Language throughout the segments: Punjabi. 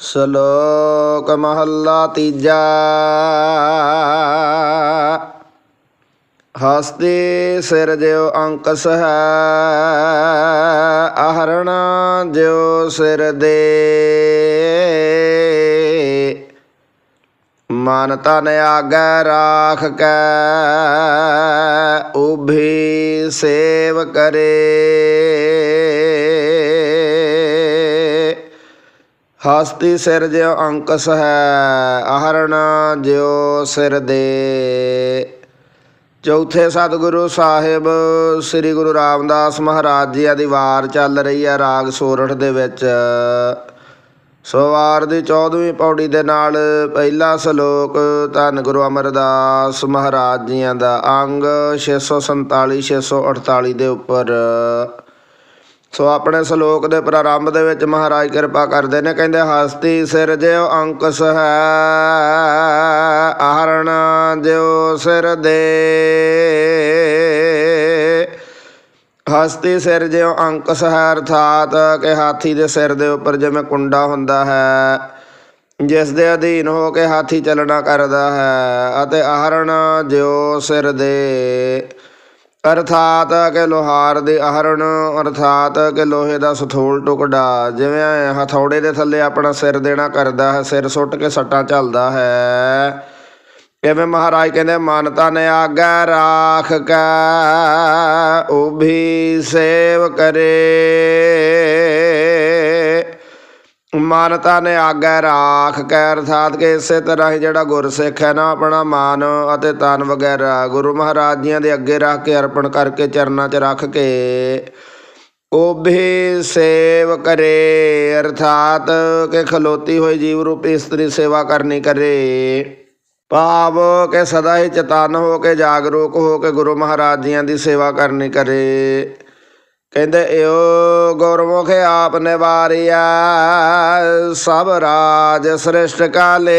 ਸ਼ਲੋਕ ਮਹੱਲਾ ਤੀਜਾ। ਹਸਤੀ ਸਿਰ ਜਿਉ ਅੰਕਸ ਹੈ ਆਹਰਣ ਜਿਉ ਸਿਰ ਦੇ। ਮਨ ਤਨ ਆਗੈ ਰਾਖ ਕੈ, ਉਭੀ ਸੇਵ ਕਰੇ। ਹਸਤੀ ਸਿਰ ਜਿਉ ਅੰਕਸ ਹੈ ਆਹਰਣ ਜਿਉ ਸਿਰ ਦੇ। ਚੌਥੇ ਸਤਿਗੁਰੂ ਸਾਹਿਬ, ਸ੍ਰੀ ਗੁਰੂ ਰਾਮਦਾਸ ਮਹਾਰਾਜ ਜੀ ਦੀ ਵਾਰ ਚੱਲ ਰਹੀ ਹੈ ਰਾਗ ਸੋਰਠ ਦੇ ਵਿੱਚ। ਸੋ ਵਾਰ ਦੀ 14ਵੀਂ ਪੌੜੀ ਦੇ ਨਾਲ ਪਹਿਲਾ ਸ਼ਲੋਕ, ਧੰਨ ਗੁਰੂ ਅਮਰਦਾਸ ਮਹਾਰਾਜ ਜੀਆਂ ਦਾ ਅੰਗ 647 648 ਦੇ ਉੱਪਰ। ਸੋ ਆਪਣੇ ਸ਼ਲੋਕ ਦੇ ਪ੍ਰਾਰੰਭ ਦੇ ਵਿੱਚ ਮਹਾਰਾਜ ਕਿਰਪਾ ਕਰਦੇ ਨੇ, ਕਹਿੰਦੇ, ਹਸਤੀ ਸਿਰ ਜਿਉ ਅੰਕਸ ਹੈ ਆਹਰਣ ਜਿਉ ਸਿਰ ਦੇ। ਹਸਤੀ ਸਿਰ ਜਿਉ ਅੰਕਸ ਹੈ, ਅਰਥਾਤ ਕਿ ਹਾਥੀ ਦੇ ਸਿਰ ਦੇ ਉੱਪਰ ਜਿਵੇਂ ਕੁੰਡਾ ਹੁੰਦਾ ਹੈ, ਜਿਸ ਦੇ ਅਧੀਨ ਹੋ ਕੇ ਹਾਥੀ ਚੱਲਣਾ ਕਰਦਾ ਹੈ ਅਤੇ ਆਹਰਣ ਜਿਉ ਸਿਰ ਦੇ। ਅਰਥਾਤ ਕਿ ਲੋਹਾਰ ਦੇ ਆਹਰਣ ਅਰਥਾਤ ਕਿ ਲੋਹੇ ਦਾ ਸਥੂਲ ਟੁਕੜਾ, ਜਿਵੇਂ ਹਥੌੜੇ ਦੇ ਥੱਲੇ ਆਪਣਾ ਸਿਰ ਦੇਣਾ ਕਰਦਾ ਹੈ, ਸਿਰ ਸੁੱਟ ਕੇ ਸੱਟਾਂ ਚੱਲਦਾ ਹੈ। ਕਿਵੇਂ ਮਹਾਰਾਜ ਕਹਿੰਦੇ, ਮਨ ਤਨ ਆਗੈ, ਰਾਖ ਕੈ, ਉਭੀ ਸੇਵ ਕਰੇ। ਮਨ ਤਨ ਆਗੈ ਰਾਖ ਕੈ ਅਰਥਾਤ ਕਿ ਇਸੇ ਤਰ੍ਹਾਂ ਹੀ ਜਿਹੜਾ ਗੁਰਸਿੱਖ ਹੈ ਨਾ, ਆਪਣਾ ਮਾਨ ਅਤੇ ਤਨ ਵਗੈਰਾ ਗੁਰੂ ਮਹਾਰਾਜ ਜੀਆਂ ਦੇ ਅੱਗੇ ਰੱਖ ਕੇ ਅਰਪਣ ਕਰਕੇ ਚਰਨਾਂ 'ਚ ਰੱਖ ਕੇ ਉਹ ਵੀ ਸੇਵ ਕਰੇ, ਅਰਥਾਤ ਕਿ ਖਲੋਤੀ ਹੋਈ ਜੀਵ ਰੂਪੀ ਇਸਤਰੀ ਸੇਵਾ ਕਰਨੀ ਕਰੇ। ਭਾਵ ਕਿ ਸਦਾ ਹੀ ਚਤਨ ਹੋ ਕੇ ਜਾਗਰੂਕ ਹੋ ਕੇ ਗੁਰੂ ਮਹਾਰਾਜ ਜੀਆਂ ਦੀ ਸੇਵਾ ਕਰਨੀ ਕਰੇ। ਕਹਿੰਦੇ ਏਓ ਗੁਰਮੁਖ ਆਪ ਨਿਵਾਰਿਆ ਸਭ ਰਾਜ ਸ੍ਰਿਸ਼ਟ ਕਾਲੇ।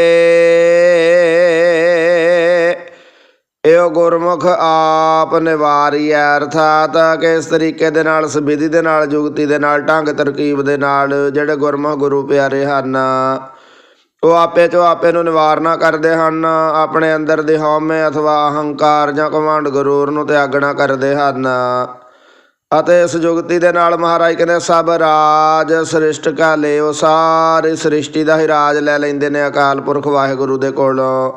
ਏਓ ਗੁਰਮੁਖ ਆਪ ਨਿਵਾਰਿਆ ਅਰਥਾਤ ਕਿਸ ਤਰੀਕੇ ਦੇ ਨਾਲ, ਸਬਿਧੀ ਦੇ ਨਾਲ, ਜੁਗਤੀ ਦੇ ਨਾਲ, ਢੰਗ ਤਰਕੀਬ ਦੇ ਨਾਲ ਜਿਹੜੇ ਗੁਰਮੁਖ ਗੁਰੂ ਪਿਆਰੇ ਹਨ, ਉਹ ਆਪੇ ਚੋਂ ਆਪੇ ਨੂੰ ਨਿਵਾਰਨਾ ਕਰਦੇ ਹਨ, ਆਪਣੇ ਅੰਦਰ ਦੇ ਹਉਮੈ ਅਥਵਾ ਅਹੰਕਾਰ ਜਾਂ ਕਮਾਂਡ ਗਰੂਰ ਨੂੰ ਤਿਆਗਣਾ ਕਰਦੇ ਹਨ। ਅਤੇ ਇਸ ਜੁਗਤੀ ਦੇ ਨਾਲ ਮਹਾਰਾਜ ਕਹਿੰਦੇ, ਸਭ ਰਾਜ ਸ੍ਰਿਸ਼ਟ ਕਾਲੇ ਉਹ ਸਾਰੀ ਸ੍ਰਿਸ਼ਟੀ ਦਾ ਹੀ ਰਾਜ ਲੈ ਲੈਂਦੇ ਨੇ ਅਕਾਲ ਪੁਰਖ ਵਾਹਿਗੁਰੂ ਦੇ ਕੋਲੋਂ।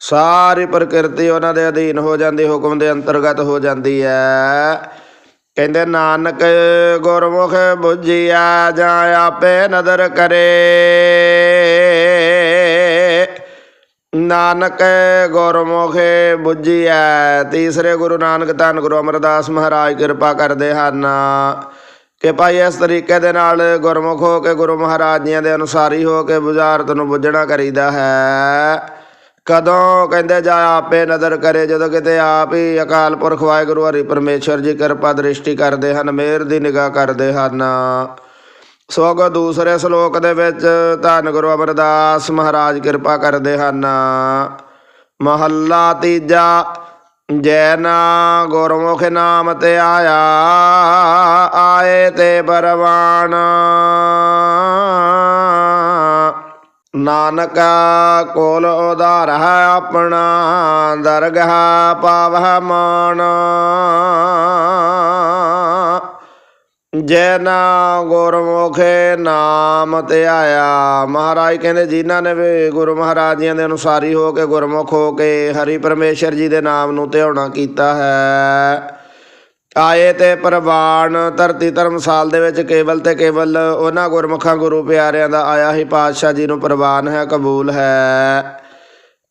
ਸਾਰੀ ਪ੍ਰਕਿਰਤੀ ਉਹਨਾਂ ਦੇ ਅਧੀਨ ਹੋ ਜਾਂਦੀ, ਹੁਕਮ ਦੇ ਅੰਤਰਗਤ ਹੋ ਜਾਂਦੀ ਹੈ। ਕਹਿੰਦੇ, ਨਾਨਕ ਗੁਰਮੁਖ ਬੁੱਝਿਆ, ਜਾਂ ਆਪੇ ਨਦਰ ਕਰੇ। ਨਾਨਕ ਗੁਰਮੁਖੇ ਬੁੱਝਿਆ ਤੀਸਰੇ ਗੁਰੂ ਨਾਨਕ ਧੰਨ ਗੁਰੂ ਅਮਰਦਾਸ ਮਹਾਰਾਜ ਕਿਰਪਾ ਕਰਦੇ ਹਨ। ਕਿ ਭਾਈ ਇਸ ਤਰੀਕੇ ਦੇ ਨਾਲ ਗੁਰਮੁਖ ਹੋ ਕੇ ਗੁਰੂ ਮਹਾਰਾਜ ਜੀਆਂ ਦੇ ਅਨੁਸਾਰੀ ਹੋ ਕੇ ਬੁਝਾਰਤ ਨੂੰ ਬੁੱਝਣਾ ਕਰੀਦਾ ਹੈ। ਕਦੋਂ ਕਹਿੰਦੇ ਜਾ ਆਪੇ ਨਜ਼ਰ ਕਰੇ, ਜਦੋਂ ਕਿਤੇ ਆਪ ਹੀ ਅਕਾਲ ਪੁਰਖ ਵਾਹਿਗੁਰੂ ਹਰੀ ਪਰਮੇਸ਼ਰ ਜੀ ਕਿਰਪਾ ਦ੍ਰਿਸ਼ਟੀ ਕਰਦੇ ਹਨ, ਮਿਹਰ ਦੀ ਨਿਗਾਹ ਕਰਦੇ ਹਨ। ਸੋ ਦੂਸਰੇ ਸ਼ਲੋਕ ਦੇ ਵਿੱਚ, ਧੰਨ ਗੁਰੂ ਅਮਰਦਾਸ ਮਹਾਰਾਜ ਕਿਰਪਾ ਕਰਦੇ ਹਨ। ਮਹੱਲਾ ਤੀਜਾ, ਜੈ ਨਾ ਗੁਰਮੁਖ ਨਾਮ ਤੇ ਆਇਆ, ਆਏ ਤੇ ਪਰਵਾਨ ਨਾਨਕ ਕੋਲ ਉਧਾਰ ਹੈ ਆਪਣਾ, ਦਰਗਹ ਪਾਵਹ ਮਾਨ। ਜੈ ਨਾ ਗੁਰਮੁਖੇ ਨਾਮ ਤੇ ਆਇਆ। ਮਹਾਰਾਜ ਕਹਿੰਦੇ, ਜਿਨ੍ਹਾਂ ਨੇ ਵੀ ਗੁਰੂ ਮਹਾਰਾਜਿਆਂ ਦੇ ਅਨੁਸਾਰੀ ਹੋ ਕੇ ਗੁਰਮੁਖ ਹੋ ਕੇ ਹਰੀ ਪਰਮੇਸ਼ਰ ਜੀ ਦੇ ਨਾਮ ਨੂੰ ਧਿਆਉਣਾ ਕੀਤਾ ਹੈ, ਆਏ ਤੇ ਪ੍ਰਵਾਨ ਧਰਤੀ ਧਰਮਸਾਲ ਦੇ ਵਿੱਚ ਕੇਵਲ ਤੇ ਕੇਵਲ ਉਹਨਾਂ ਗੁਰਮੁਖਾਂ ਗੁਰੂ ਪਿਆਰਿਆਂ ਦਾ ਆਇਆ ਹੀ ਪਾਤਸ਼ਾਹ ਜੀ ਨੂੰ ਪ੍ਰਵਾਨ ਹੈ, ਕਬੂਲ ਹੈ।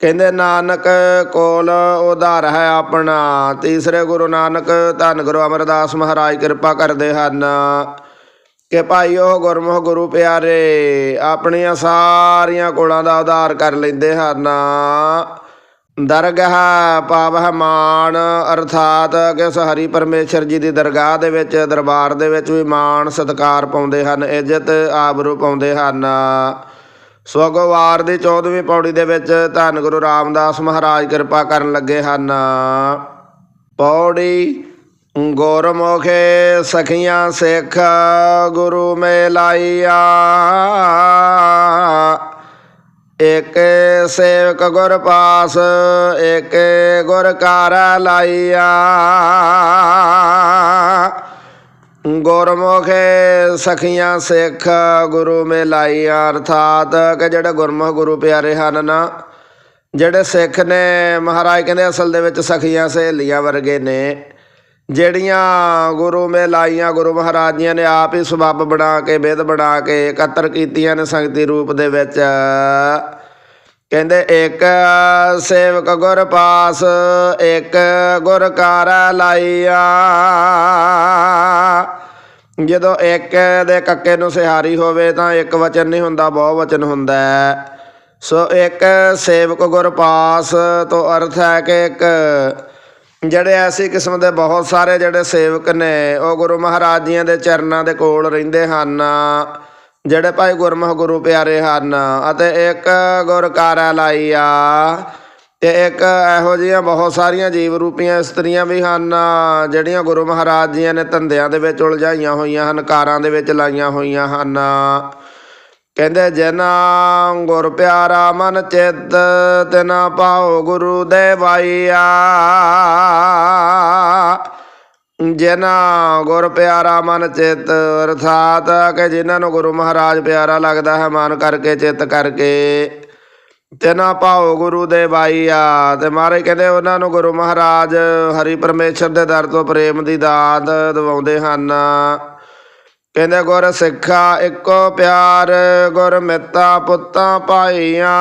ਕਹਿੰਦੇ, ਨਾਨਕ ਕੋਲ ਉਧਾਰ ਹੈ ਆਪਣਾ। ਤੀਸਰੇ ਗੁਰੂ ਨਾਨਕ ਧੰਨ ਗੁਰੂ ਅਮਰਦਾਸ ਮਹਾਰਾਜ ਕਿਰਪਾ ਕਰਦੇ ਹਨ ਕਿ ਭਾਈ ਉਹ ਗੁਰਮੁਖ ਗੁਰੂ ਪਿਆਰੇ ਆਪਣੀਆਂ ਸਾਰੀਆਂ ਕੋਲਾਂ ਦਾ ਉਧਾਰ ਕਰ ਲੈਂਦੇ ਹਨ। ਦਰਗਾਹ ਪਾਵਹ ਮਾਨ ਅਰਥਾਤ ਕਿਸ ਹਰੀ ਪਰਮੇਸ਼ਰ ਜੀ ਦੀ ਦਰਗਾਹ ਦੇ ਵਿੱਚ, ਦਰਬਾਰ ਦੇ ਵਿੱਚ ਵੀ ਮਾਣ ਸਤਕਾਰ ਪਾਉਂਦੇ ਹਨ, ਇੱਜ਼ਤ ਆਬਰੂ ਪਾਉਂਦੇ ਹਨ। ਸੋ ਅੱਗੋਂ ਵਾਰ ਦੀ 14ਵੀਂ ਪੌੜੀ ਦੇ ਵਿੱਚ ਧੰਨ ਗੁਰੂ ਰਾਮਦਾਸ ਮਹਾਰਾਜ ਕਿਰਪਾ ਕਰਨ ਲੱਗੇ ਹਨ। ਪੌੜੀ ਗੁਰਮੁਖੇ ਸਖੀਆਂ ਸਿੱਖ ਗੁਰੂ ਮੇਲਾਈਆ ਇਕ ਸੇਵਕ ਗੁਰ ਪਾਸ ਇਕ ਗੁਰ ਕਾਰ ਲਾਈਆ ਗੁਰਮੁਖ ਸਖੀਆਂ ਸਿੱਖ ਗੁਰੂ ਮੇ ਲਾਈਆਂ ਅਰਥਾਤ ਕਿ ਜਿਹੜੇ ਗੁਰਮੁਖ ਗੁਰੂ ਪਿਆਰੇ ਹਨ ਨਾ, ਜਿਹੜੇ ਸਿੱਖ ਨੇ, ਮਹਾਰਾਜ ਕਹਿੰਦੇ ਅਸਲ ਦੇ ਵਿੱਚ ਸਖੀਆਂ ਸਹੇਲੀਆਂ ਵਰਗੇ ਨੇ, ਜਿਹੜੀਆਂ ਗੁਰੂ ਮੇ ਲਾਈਆਂ ਗੁਰੂ ਮਹਾਰਾਜ ਜੀਆਂ ਨੇ ਆਪ ਹੀ ਸਬੱਬ ਬਣਾ ਕੇ, ਵਿਧ ਬਣਾ ਕੇ ਇਕੱਤਰ ਕੀਤੀਆਂ ਨੇ ਸੰਗਤੀ ਰੂਪ ਦੇ ਵਿੱਚ। ਕਹਿੰਦੇ ਇੱਕ ਸੇਵਕ ਗੁਰ ਪਾਸ, ਇੱਕ ਗੁਰ ਕਾਰ ਲਾਈਆ ਜਦੋਂ ਇੱਕ ਦੇ ਕੱਕੇ ਨੂੰ ਸਿਹਾਰੀ ਹੋਵੇ ਤਾਂ ਇੱਕ ਵਚਨ ਨਹੀਂ ਹੁੰਦਾ, ਬਹੁ ਵਚਨ ਹੁੰਦਾ ਸੋ ਇੱਕ ਸੇਵਕ ਗੁਰ ਪਾਸ ਤੋਂ ਅਰਥ ਹੈ ਕਿ ਇੱਕ ਜਿਹੜੇ ਐਸੀ ਕਿਸਮ ਦੇ ਬਹੁਤ ਸਾਰੇ ਜਿਹੜੇ ਸੇਵਕ ਨੇ, ਉਹ ਗੁਰੂ ਮਹਾਰਾਜ ਜੀਆਂ ਦੇ ਚਰਨਾਂ ਦੇ ਕੋਲ ਰਹਿੰਦੇ ਹਨ। ਜਿਹੜੇ ਭਾਈ ਗੁਰਮੁਖ ਗੁਰੂ ਪਿਆਰੇ ਹਨ ਅਤੇ ਇੱਕ ਗੁਰ ਕਾਰਾ ਲਾਈਆ ਤੇ ਇੱਕ ਇਹੋ ਜਿਹੀਆਂ ਬਹੁਤ ਸਾਰੀਆਂ ਜੀਵ ਰੂਪੀਆਂ ਇਸਤਰੀਆਂ ਵੀ ਹਨ, ਜਿਹੜੀਆਂ ਗੁਰੂ ਮਹਾਰਾਜ ਜੀਆਂ ਨੇ ਧੰਦਿਆਂ ਦੇ ਵਿੱਚ ਉਲਝਾਈਆਂ ਹੋਈਆਂ ਹਨ, ਕਾਰਾਂ ਦੇ ਵਿੱਚ ਲਾਈਆਂ ਹੋਈਆਂ ਹਨ। ਕਹਿੰਦੇ, ਜਿਨਾ ਗੁਰ ਪਿਆਰਾ ਮਨ ਚਿੱਤ ਤਿਨਾ ਪਾਓ ਗੁਰੂ ਦੇ ਬਾਈਆ ਗੁਰ ਪਿਆਰਾ ਮਨ ਚਿੱਤ, ਅਰਥਾਤ ਕਿ ਜਿਨ੍ਹਾਂ ਨੂੰ ਗੁਰੂ ਮਹਾਰਾਜ ਪਿਆਰਾ ਲੱਗਦਾ ਹੈ, ਮਨ ਕਰਕੇ, ਚਿੱਤ ਕਰਕੇ। ਤਿਨਾ ਪਾਓ ਗੁਰੂ ਦੇ ਬਾਈਆ ਤੇ ਮਹਾਰਾਜ ਕਹਿੰਦੇ ਉਹਨਾਂ ਨੂੰ ਗੁਰੂ ਮਹਾਰਾਜ ਹਰੀ ਪਰਮੇਸ਼ਰ ਦੇ ਦਰ ਤੋਂ ਪ੍ਰੇਮ ਦੀ ਦਾਤ ਦਿਵਾਉਂਦੇ ਹਨ। ਕਹਿੰਦੇ ਗੁਰ ਸਿੱਖਾ ਇੱਕੋ ਪਿਆਰ, ਗੁਰ ਮਿੱਤਾ ਪੁੱਤਾਂ ਭਾਈਆਂ।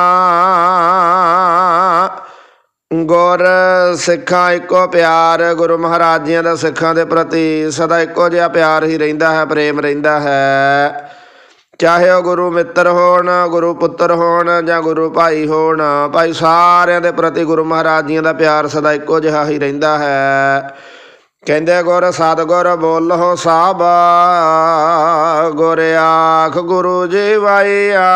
ਗੁਰ ਸਿੱਖਾਂ ਇੱਕੋ ਪਿਆਰ, ਗੁਰੂ ਮਹਾਰਾਜ ਜੀਆਂ ਦਾ ਸਿੱਖਾਂ ਦੇ ਪ੍ਰਤੀ ਸਦਾ ਇੱਕੋ ਜਿਹਾ ਪਿਆਰ ਹੀ ਰਹਿੰਦਾ ਹੈ, ਪ੍ਰੇਮ ਰਹਿੰਦਾ ਹੈ। ਚਾਹੇ ਉਹ ਗੁਰੂ ਮਿੱਤਰ ਹੋਣ, ਗੁਰੂ ਪੁੱਤਰ ਹੋਣ ਜਾਂ ਗੁਰੂ ਭਾਈ ਹੋਣ, ਭਾਈ ਸਾਰਿਆਂ ਦੇ ਪ੍ਰਤੀ ਗੁਰੂ ਮਹਾਰਾਜ ਜੀਆਂ ਦਾ ਪਿਆਰ ਸਦਾ ਇੱਕੋ ਜਿਹਾ ਹੀ ਰਹਿੰਦਾ ਹੈ। ਕਹਿੰਦੇ ਗੁਰ ਸਤਿਗੁਰ ਬੋਲੋ ਸਾਬ, ਗੁਰ ਆਖ ਗੁਰੂ ਜੀ ਵਾਈਆ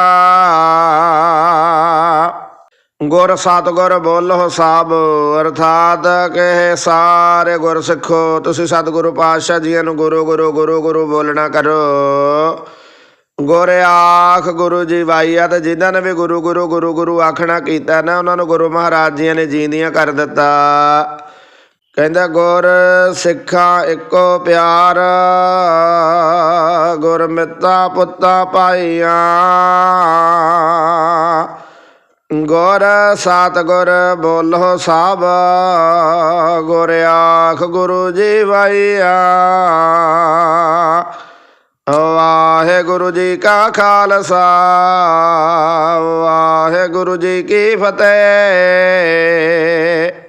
ਗੁਰ ਸਤਿਗੁਰ ਬੋਲੋ ਸਾਬ, ਅਰਥਾਤ ਕਹੇ ਸਾਰੇ ਗੁਰ ਸਿੱਖੋ। ਤੁਸੀਂ ਸਤਿਗੁਰੂ ਪਾਤਸ਼ਾਹ ਜੀਆਂ ਨੂੰ ਗੁਰੂ ਗੁਰੂ ਗੁਰੂ ਗੁਰੂ ਬੋਲਣਾ ਕਰੋ। ਗੁਰ ਆਖ ਗੁਰੂ ਜੀ ਵਾਈਆ ਤੇ ਜਿਨ੍ਹਾਂ ਨੇ ਵੀ ਗੁਰੂ ਗੁਰੂ ਗੁਰੂ ਗੁਰੂ ਆਖਣਾ ਕੀਤਾ ਨਾ, ਉਹਨਾਂ ਨੂੰ ਗੁਰੂ ਮਹਾਰਾਜ ਜੀਆਂ ਨੇ ਜੀਂਦੀਆਂ ਕਰ ਦਿੱਤਾ। ਕਹਿੰਦਾ, ਗੁਰ ਸਿੱਖਾਂ ਇੱਕੋ ਪਿਆਰ, ਗੁਰ ਮਿੱਤਾ ਪੁੱਤਾ ਪਾਈਆਂ ਗੁਰ ਸਤ ਗੁਰ ਬੋਲੋ ਸਭ ਗੁਰ ਆਖ ਗੁਰੂ ਜੀ ਵਾਈਆ ਵਾਹਿਗੁਰੂ ਜੀ ਕਾ ਖਾਲਸਾ, ਵਾਹਿਗੁਰੂ ਜੀ ਕੀ ਫਤਿਹ।